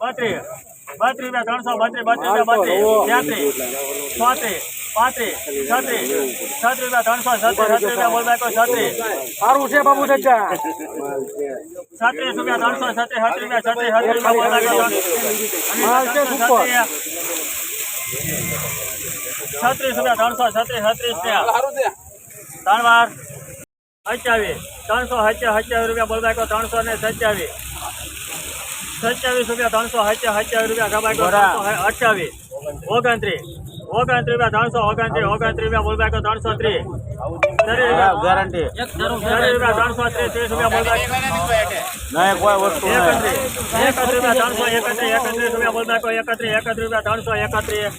બત્રીસ. બત્રીસ રૂપિયા ત્રણસો બત્રીસ બત્રીસ રૂપિયા બત્રીસ. તેત્રીસ ચોત્રીસ પાંત્રીસ છત્રીસ. છત્રીસ રૂપિયા ત્રણસો છત્રીસ છત્રીસ રૂપિયા બોલ બાકો છત્રીસ. સારું છે બાબુ દાદા છત્રીસ રૂપિયા ત્રણસો છત્રીસ છત્રીસ રૂપિયા છત્રીસ છત્રીસ રૂપિયા બોલ બાકો માલ છે super. છત્રીસ રૂપિયા ત્રણસો છત્રીસ છત્રીસ ત્રણ વાર. અઠ્યાવીસ ત્રણસો સત્યાવીસ સત્યાવીસ રૂપિયા બોલ બાકો ત્રણસો ને સત્યાવીસ. સત્યાવીસ રૂપિયા ત્રણસો સત્યાવીસ સત્યાવીસ રૂપિયા ગબાકો અઠ્યાવીસ ઓગણત્રીસ ઓગણત્રીસ રૂપિયા ત્રણસો ઓગણત્રીસ ઓગણત્રીસ રૂપિયા બોલ બાકો ત્રણસો ત્રીસ ગેરંટી રૂપિયા ત્રણસો ત્રીસ ત્રીસ રૂપિયા બોલ બાકો નહીં કોઈ વસ્તુ એકત્રીસ એકત્રીસ રૂપિયા ત્રણસો એકત્રીસ એકત્રીસ રૂપિયા બોલ બાકો એકત્રીસ એકત્રીસ રૂપિયા ત્રણસો એકત્રીસ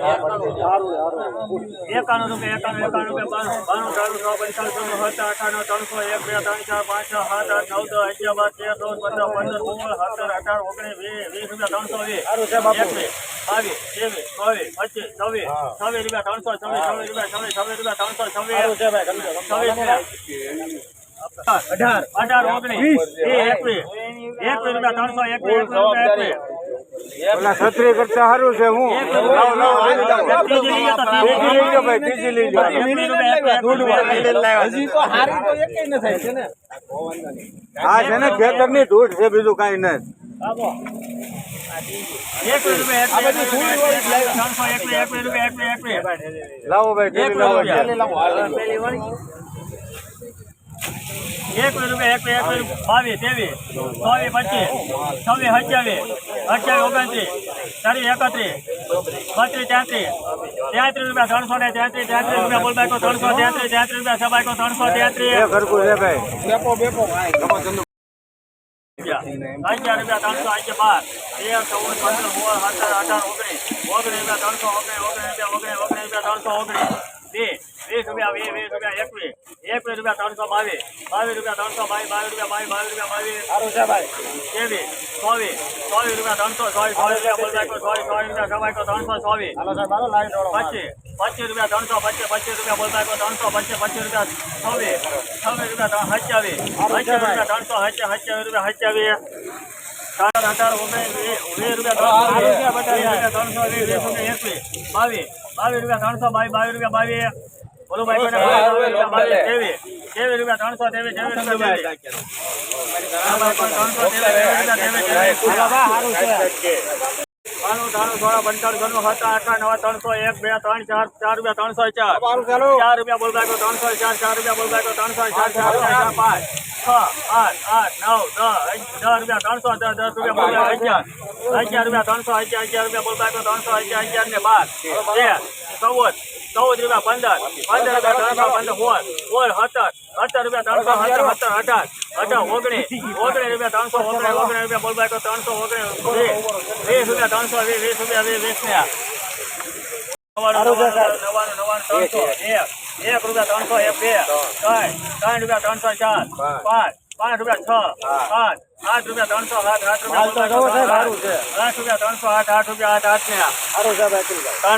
એકાણું રૂપિયા એકાણું એકાણું રૂપિયા બાણું બાણું ત્રણ સો પંચાણું ત્રણ સત્તર અઠાણું ત્રણસો એક બે ત્રણ ચાર પાંચ છ સાત આઠ નવ દસ અગિયાર બાર તેર ચૌદ પંદર પંદર સોળ સત્તર અઢાર ઓગણીસ વીસ વીસ રૂપિયા ત્રણસો વીસ. એકવીસ બાવીસ ત્રેવીસ ચોવીસ પચીસ છવ્વીસ છવ્વીસ રૂપિયા ત્રણસો છવ્વીસ છવ્વીસ રૂપિયા છવ્વીસ છવ્વીસ રૂપિયા ત્રણસો છવ્વીસ. અઢાર અઢાર ઓગણીસ વીસ એકવીસ એકવીસ રૂપિયા ત્રણસો એકવીસ એકવીસ રૂપિયા એકવીસ. પેલા છત્રી કરતા સારું છે હું. ત્રીજી લઈ જાઓ. ત્રીજી લઈ જાઓ ભાઈ લઈ. હા છે ને? ખેતરની ધૂળ છે બીજું કઈ એકવીસ લાવો ભાઈ લાવો રૂપિયા. પેલી વાળી. એકવીસ રૂપિયા એકવીસ એકવીસ બાવીસ ત્રેવીસ ચોવીસ પચીસ છવ્વીસ સત્યાવીસ અઠ્યાવીસ ઓગણત્રીસ ચાલીસ એકત્રીસ બત્રીસ તેત્રીસ તેત્રીસ રૂપિયા ત્રણસો ને તેત્રીસ તેત્રીસ રૂપિયા બોલ બાઈકો ત્રણસો તેત્રીસ તેત્રીસ રૂપિયા સબાઈકો ત્રણસો એ તેત્રીસ ઘરકું છે ભાઈ અગિયાર રૂપિયા ત્રણસો અગિયાર બાર તેર ચૌદ પંદર સોળ સત્તર અઢાર ઓગણીસ ઓગણીસ રૂપિયા ત્રણસો ઓગણીસ ઓગણીસ રૂપિયા ઓગણીસ ઓગણીસ રૂપિયા ત્રણસો ઓગણીસ વીસ વીસ રૂપિયા વીસ વીસ રૂપિયા એકવીસ એકવીસ રૂપિયા ત્રણસો બાવીસ. બાવીસ રૂપિયા ત્રણસો બાવીસ બાવીસ રૂપિયા બાવીસ બાવીસ રૂપિયા બાવીસ. ત્રેવીસ ચોવીસ. ચોવીસ રૂપિયા ત્રણસો ચોવીસ ચોવીસ રૂપિયા ચોવીસ ચોવીસ રૂપિયા સબાઈકો ત્રણસો ચોવીસ. પચીસ. પચીસ રૂપિયા ત્રણસો પચીસ પચીસ રૂપિયા બોલ ત્રણસો પચીસ પચીસ રૂપિયા છવ્વીસ. છવ્વીસ રૂપિયા સત્યાવીસ. સત્યાવીસ રૂપિયા ત્રણસો સત્યાવીસ રૂપિયા સત્યાવીસ. સાત હજાર વીસ રૂપિયા ત્રણસો વીસ રૂપિયા એકવીસ. બાવીસ. બાવીસ રૂપિયા ત્રણસો બાવીસ બાવીસ રૂપિયા બાવીસ. બોલો ભાઈ કોને બાવીસ રૂપિયા બાવીસ ત્રેવીસ ત્રેવીસ રૂપિયા ત્રણસો ત્રેવીસ ત્રેવીસ રૂપિયા ત્રેવીસ ત્રણસો ત્રેવીસ ત્રેવીસ રૂપિયા ત્રેવીસ બાણું ત્રાણું સોળા પંચાણું ઘરનું હતા આઠા નવા ત્રણસો એક બે ત્રણ ચાર ચાર રૂપિયા ત્રણસો ચાર ચાર રૂપિયા બોલ બાકો ત્રણસો ચાર ચાર રૂપિયા બોલ બાકો ત્રણસો ચાર ચાર ચાર પાંચ છ આઠ આઠ નવ દસ દસ રૂપિયા ત્રણસો દસ દસ રૂપિયા બોલ બાકો અગિયાર અગિયાર રૂપિયા ત્રણસો અગિયાર અગિયાર રૂપિયા બોલ બાકો ત્રણસો અગિયાર અગિયાર ને બાર તેર ચૌદ ચૌદ રૂપિયા પંદર પંદર રૂપિયા ત્રણસો પંદર સોળ સોળ સત્તર સત્તર રૂપિયા ત્રણસો સત્તર સત્તર અઢાર અઢાર ઓગણીસ ઓગણીસ રૂપિયા ત્રણસો ઓગણીસ ઓગણીસ રૂપિયા બોલ બાકો ત્રણસો ઓગણીસ વીસ વીસ રૂપિયા ત્રણસો વીસ વીસ રૂપિયા વીસ વીસ ને નવ્વાણું નવ્વાણું નવ્વાણું નવ્વાણું ત્રણસો એક એક રૂપિયા ત્રણસો એક બે ત્રણ ત્રણ રૂપિયા ત્રણસો ચાર પાંચ પાંચ રૂપિયા છ સાત આઠ રૂપિયા ત્રણસો સાત આઠ રૂપિયા આઠ રૂપિયા ત્રણસો આઠ આઠ રૂપિયા ત્રણસો આઠ આઠ રૂપિયા આઠ આઠ ને ત્રણ